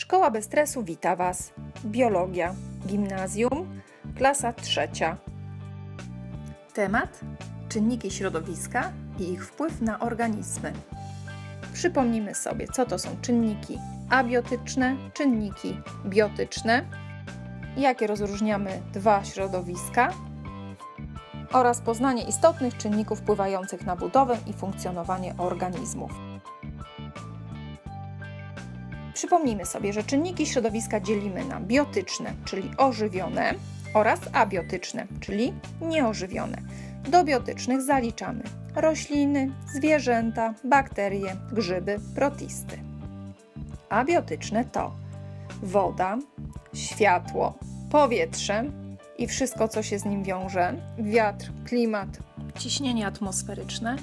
Szkoła bez stresu wita Was. Biologia, gimnazjum, klasa trzecia. Temat: czynniki środowiska i ich wpływ na organizmy. Przypomnijmy sobie, co to są czynniki abiotyczne, czynniki biotyczne, jakie rozróżniamy dwa środowiska oraz poznanie istotnych czynników wpływających na budowę i funkcjonowanie organizmów. Przypomnijmy sobie, że czynniki środowiska dzielimy na biotyczne, czyli ożywione, oraz abiotyczne, czyli nieożywione. Do biotycznych zaliczamy rośliny, zwierzęta, bakterie, grzyby, protisty. Abiotyczne to woda, światło, powietrze i wszystko, co się z nim wiąże, wiatr, klimat, ciśnienie atmosferyczne,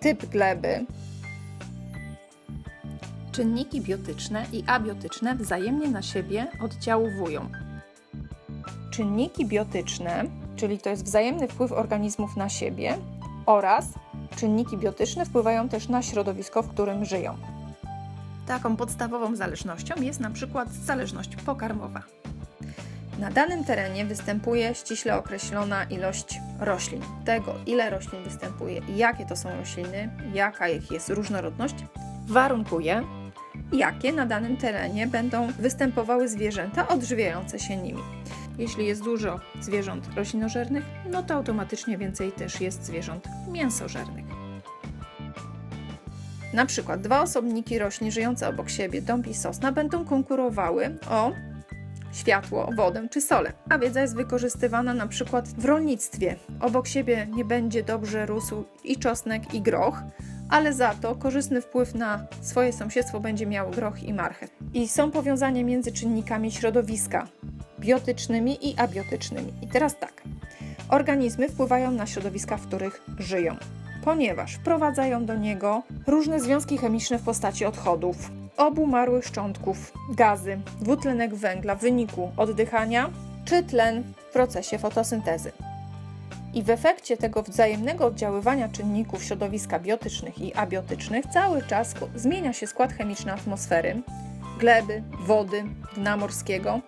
typ gleby, Czynniki biotyczne i abiotyczne wzajemnie na siebie oddziałują. Czynniki biotyczne, czyli to jest wzajemny wpływ organizmów na siebie, oraz czynniki biotyczne wpływają też na środowisko, w którym żyją. Taką podstawową zależnością jest na przykład zależność pokarmowa. Na danym terenie występuje ściśle określona ilość roślin. Tego, ile roślin występuje jakie to są rośliny, jaka ich jest różnorodność, warunkuje, jakie na danym terenie będą występowały zwierzęta odżywiające się nimi. Jeśli jest dużo zwierząt roślinożernych, no to automatycznie więcej też jest zwierząt mięsożernych. Na przykład dwa osobniki roślin żyjące obok siebie, dąb i sosna, będą konkurowały o światło, wodę czy solę, a wiedza jest wykorzystywana na przykład w rolnictwie. Obok siebie nie będzie dobrze rósł i czosnek i groch, ale za to korzystny wpływ na swoje sąsiedztwo będzie miał groch i marchew. I są powiązania między czynnikami środowiska biotycznymi i abiotycznymi. I teraz tak. Organizmy wpływają na środowiska, w których żyją, ponieważ wprowadzają do niego różne związki chemiczne w postaci odchodów, obumarłych szczątków, gazy, dwutlenek węgla w wyniku oddychania czy tlen w procesie fotosyntezy. I w efekcie tego wzajemnego oddziaływania czynników środowiska biotycznych i abiotycznych cały czas zmienia się skład chemiczny atmosfery, gleby, wody, dna morskiego.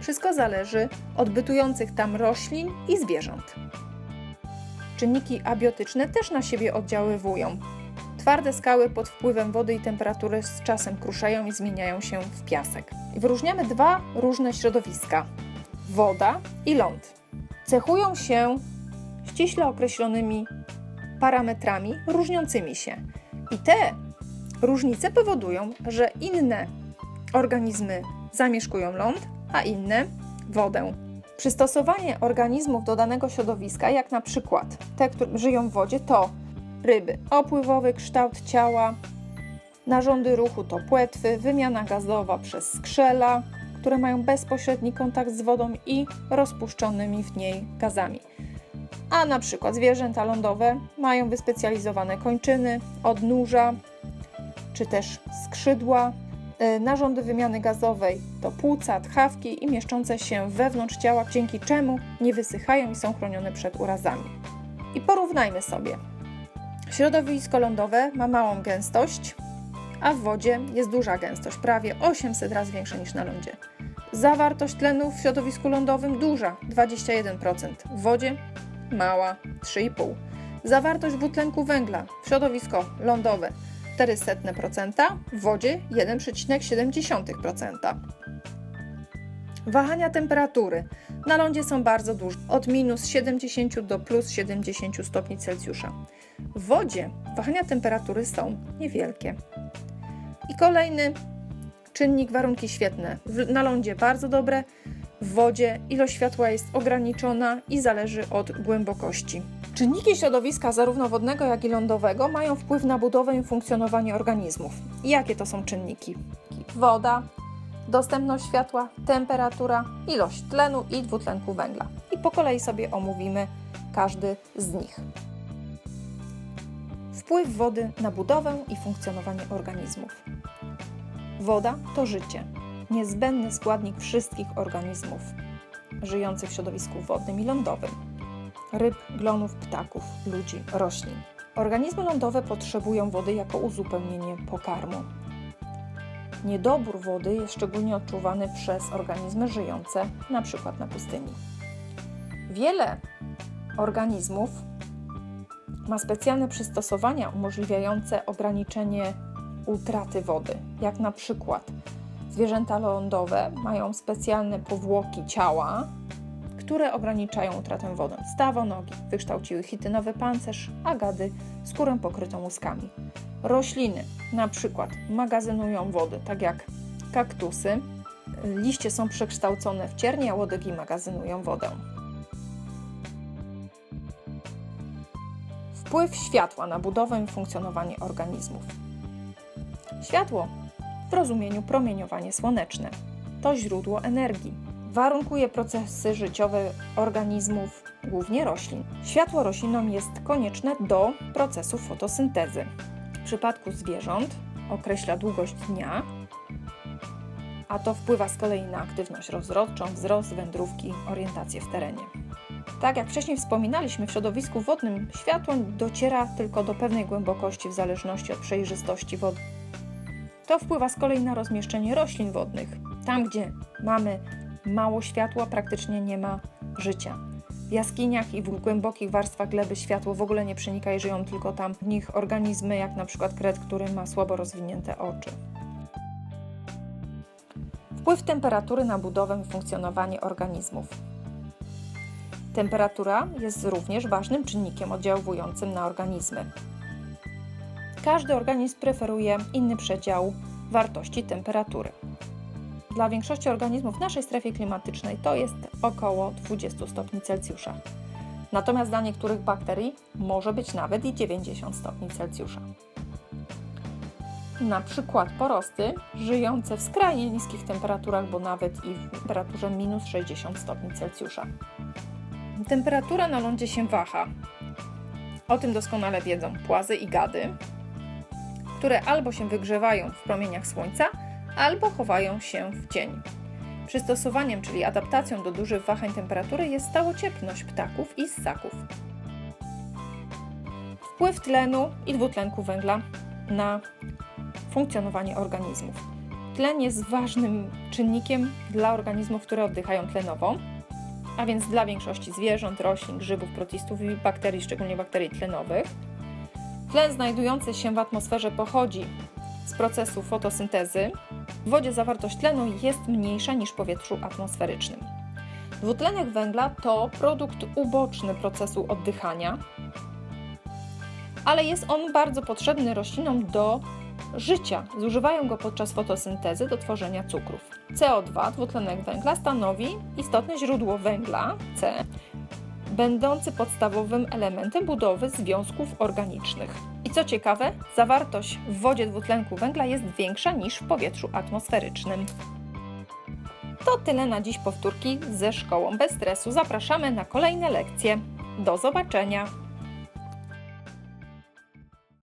Wszystko zależy od bytujących tam roślin i zwierząt. Czynniki abiotyczne też na siebie oddziaływują. Twarde skały pod wpływem wody i temperatury z czasem kruszają i zmieniają się w piasek. Wyróżniamy dwa różne środowiska: woda i ląd cechują się ściśle określonymi parametrami różniącymi się. I te różnice powodują, że inne organizmy zamieszkują ląd, a inne wodę. Przystosowanie organizmów do danego środowiska, jak na przykład te, które żyją w wodzie, to ryby, opływowy kształt ciała, narządy ruchu to płetwy, wymiana gazowa przez skrzela, które mają bezpośredni kontakt z wodą i rozpuszczonymi w niej gazami. A na przykład zwierzęta lądowe mają wyspecjalizowane kończyny, odnóża czy też skrzydła. Y, narządy wymiany gazowej to płuca, tchawki i mieszczące się wewnątrz ciała, dzięki czemu nie wysychają i są chronione przed urazami. I porównajmy sobie. Środowisko lądowe ma małą gęstość, a w wodzie jest duża gęstość, prawie 800 razy większa niż na lądzie. Zawartość tlenu w środowisku lądowym duża 21%, w wodzie mała 3,5%. Zawartość dwutlenku węgla w środowisko lądowe 0,04%, w wodzie 1,7%. Wahania temperatury na lądzie są bardzo duże, od minus 70 do plus 70 stopni Celsjusza. W wodzie wahania temperatury są niewielkie. I kolejny czynnik warunki świetne. Na lądzie bardzo dobre, w wodzie ilość światła jest ograniczona i zależy od głębokości. Czynniki środowiska zarówno wodnego, jak i lądowego mają wpływ na budowę i funkcjonowanie organizmów. Jakie to są czynniki? Woda, dostępność światła, temperatura, ilość tlenu i dwutlenku węgla. I po kolei sobie omówimy każdy z nich. Wpływ wody na budowę i funkcjonowanie organizmów. Woda to życie, niezbędny składnik wszystkich organizmów żyjących w środowisku wodnym i lądowym ryb, glonów, ptaków, ludzi, roślin. Organizmy lądowe potrzebują wody jako uzupełnienie pokarmu. Niedobór wody jest szczególnie odczuwany przez organizmy żyjące na przykład na pustyni. Wiele organizmów ma specjalne przystosowania umożliwiające ograniczenie utraty wody, jak na przykład zwierzęta lądowe mają specjalne powłoki ciała, które ograniczają utratę wody. Stawonogi wykształciły chitynowy pancerz, a gady skórę pokrytą łuskami. Rośliny na przykład magazynują wodę, tak jak kaktusy. Liście są przekształcone w ciernie, a łodygi magazynują wodę. Wpływ światła na budowę i funkcjonowanie organizmów. Światło w rozumieniu promieniowanie słoneczne to źródło energii. Warunkuje procesy życiowe organizmów, głównie roślin. Światło roślinom jest konieczne do procesu fotosyntezy. W przypadku zwierząt określa długość dnia, a to wpływa z kolei na aktywność rozrodczą, wzrost, wędrówki, orientację w terenie. Tak jak wcześniej wspominaliśmy, w środowisku wodnym światło dociera tylko do pewnej głębokości w zależności od przejrzystości wody. To wpływa z kolei na rozmieszczenie roślin wodnych. Tam, gdzie mamy mało światła, praktycznie nie ma życia. W jaskiniach i w głębokich warstwach gleby światło w ogóle nie przenika i żyją tylko tam w nich organizmy, jak na przykład kret, który ma słabo rozwinięte oczy. Wpływ temperatury na budowę i funkcjonowanie organizmów. Temperatura jest również ważnym czynnikiem oddziałującym na organizmy. Każdy organizm preferuje inny przedział wartości temperatury. Dla większości organizmów w naszej strefie klimatycznej to jest około 20 stopni Celsjusza. Natomiast dla niektórych bakterii może być nawet i 90 stopni Celsjusza. Na przykład porosty żyjące w skrajnie niskich temperaturach, bo nawet i w temperaturze minus 60 stopni Celsjusza. Temperatura na lądzie się waha. O tym doskonale wiedzą płazy i gady, które albo się wygrzewają w promieniach słońca, albo chowają się w cień. Przystosowaniem, czyli adaptacją do dużych wahań temperatury jest stałocieplność ptaków i ssaków. Wpływ tlenu i dwutlenku węgla na funkcjonowanie organizmów. Tlen jest ważnym czynnikiem dla organizmów, które oddychają tlenowo, a więc dla większości zwierząt, roślin, grzybów, protistów i bakterii, szczególnie bakterii tlenowych. Tlen znajdujący się w atmosferze pochodzi z procesu fotosyntezy. W wodzie zawartość tlenu jest mniejsza niż w powietrzu atmosferycznym. Dwutlenek węgla to produkt uboczny procesu oddychania, ale jest on bardzo potrzebny roślinom do życia. Zużywają go podczas fotosyntezy do tworzenia cukrów. CO2, dwutlenek węgla, stanowi istotne źródło węgla C, będący podstawowym elementem budowy związków organicznych. I co ciekawe, zawartość w wodzie dwutlenku węgla jest większa niż w powietrzu atmosferycznym. To tyle na dziś powtórki ze szkołą bez stresu. Zapraszamy na kolejne lekcje. Do zobaczenia!